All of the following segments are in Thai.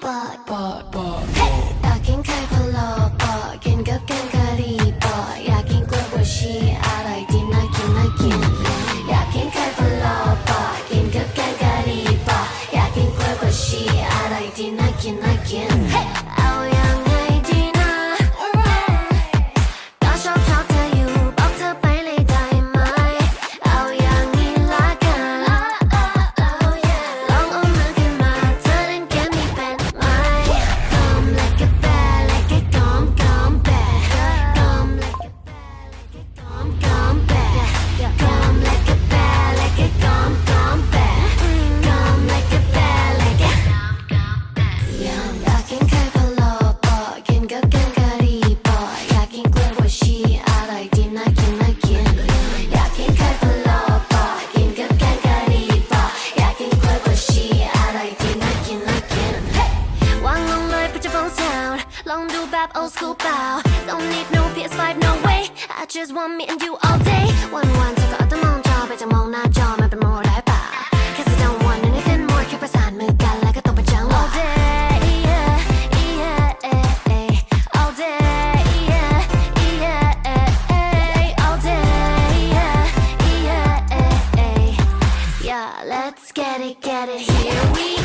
Bye. Bye. Bye. rap, old school bow. Don't need no PS5, no way. I just want me and you all day. One one จะกอดแต่มองจอไปจะมองหน้าจอมันเป็นโมได้เปล่า Cause I don't want anything more แค่ประสานมือกันแล้วก็ต้องเป็นจังหวะ All day yeah yeah eh, eh. All day yeah yeah eh, eh. All day yeah yeah eh, eh. Yeah let's get it get it here we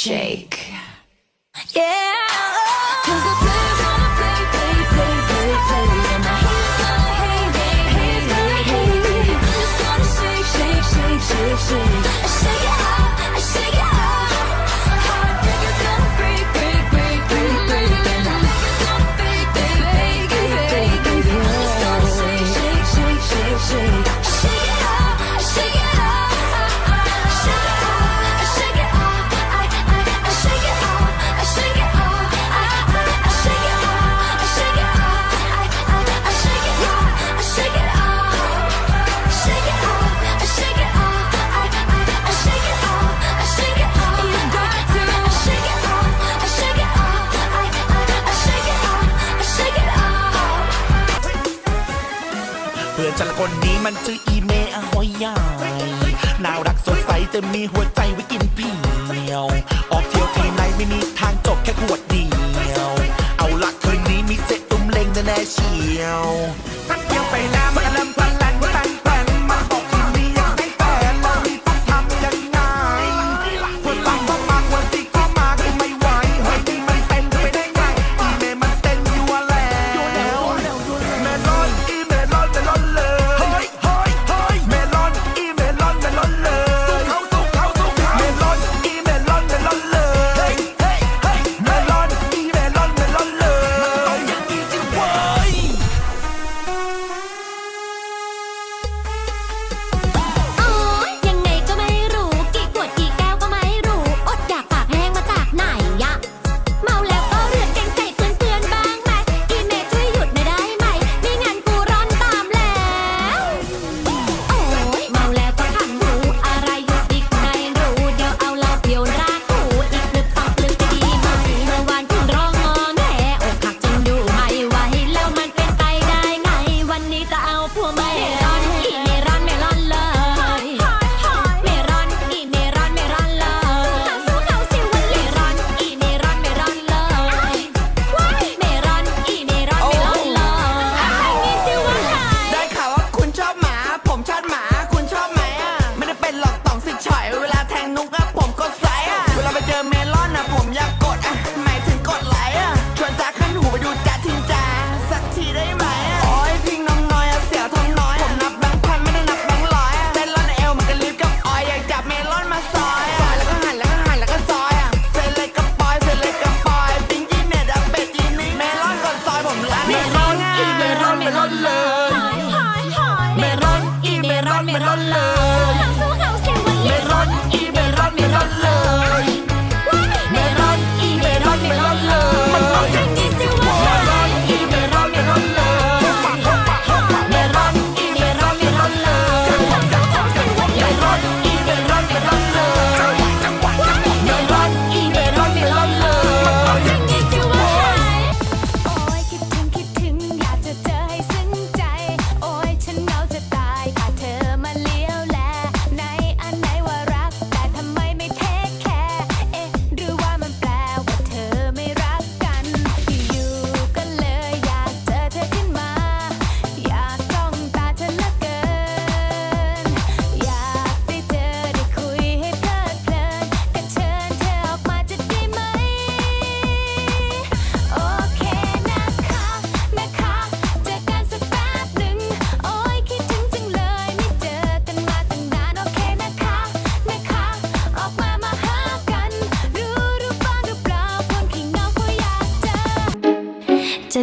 shake. Yeah. Cause the player's gonna play, play, play, play, play. And my gonna. I'm just gonna shake, shake, shake, shake, shake. พื่อนฉันคนนี้มันชื่ออีเมอหอยใหญ่น่ารักสดใสแต่มีหัวใจไว้กินเพียว ออกเที่ยวที่ไหนไม่มีทางจบแค่ขวดเดียว เอาละคืนนี้มีเจ็ตุ้มเลงแน่ๆเชียวสักเที่ยวไปแล้ว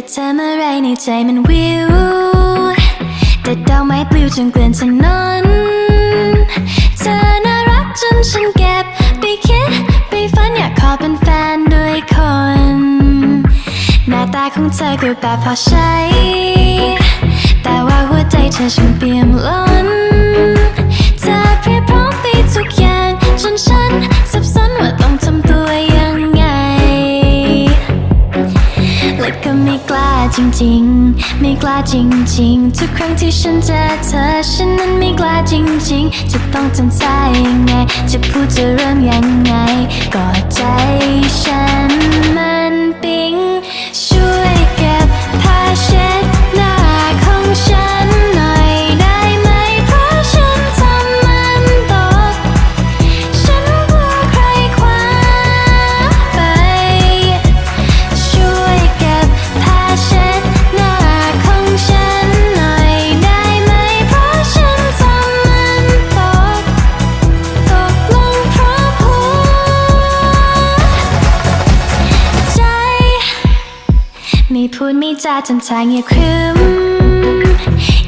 จะทำอะไรในใจมันวิว แต่ดาวไม้ปลิวจนเกลื่อนถนนเธอน่ารักจนฉันเก็บไปคิด ไปฝันอยากขอเป็นแฟนด้วยคน หน้าตาของเธอคือแบบพอใช้ แต่ว่าหัวใจเธอฉันเปี่ยมล้น จริงๆ ไม่กล้าจริงๆ ทุกครั้งที่ฉันเจอเธอ ฉันนั้นไม่กล้าจริงๆ จะต้องทำใจยังไง จะพูดจะเริ่มยังไง ก็ใจฉันมา ดไม่จาจนใจเงียบครึม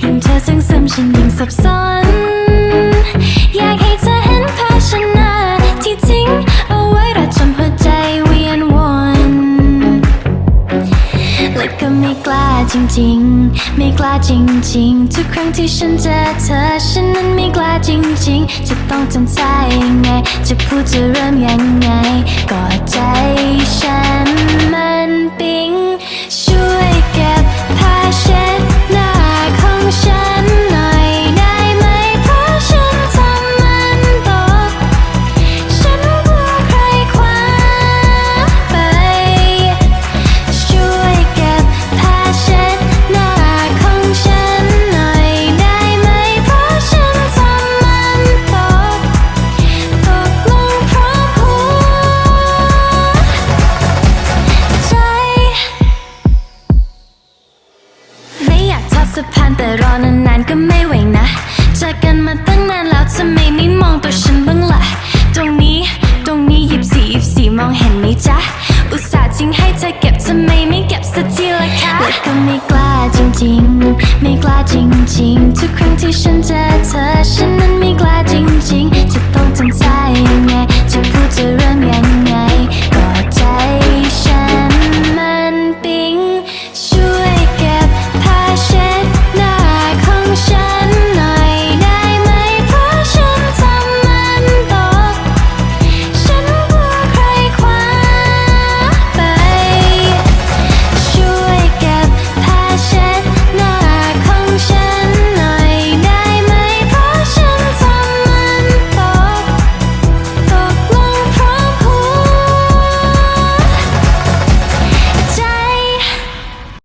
ยิ่งเธอซึมซึมฉันยิ่งสับสนอยากให้เธอเห็นภาพฉันะที่ทิ้งเอาไว้ระจมหัวใจเวียนวนและก็ไม่กล้าจริงๆ ไม่กล้าจริงๆ ทุกครั้งที่ฉันเจอเธอฉันนั้นไม่กล้าจริงๆ จะต้องทำใจยังไง จะพูดจะเริ่มยังไงก็ใจฉันมัน สะพานแต่รอนานๆก็ไม่ไหวนะ จากกันมาตั้งนานแล้วทำไมไม่มองตัวฉันบ้างล่ะ ตรงนี้ตรงนี้หยิบสี่ยิบสี่มองเห็นไหมจ๊ะ อุตส่าห์ทิ้งให้เธอเก็บทำไมไม่เก็บสักทีล่ะคะและก็ไม่กล้าจริงๆ ไม่กล้าจริงๆ ทุกครั้งที่ฉันเจอเธอ ฉันนั้นไม่กล้าจริงๆ จะต้องทำใจยังไง จะพูดจะเริ่มยังไง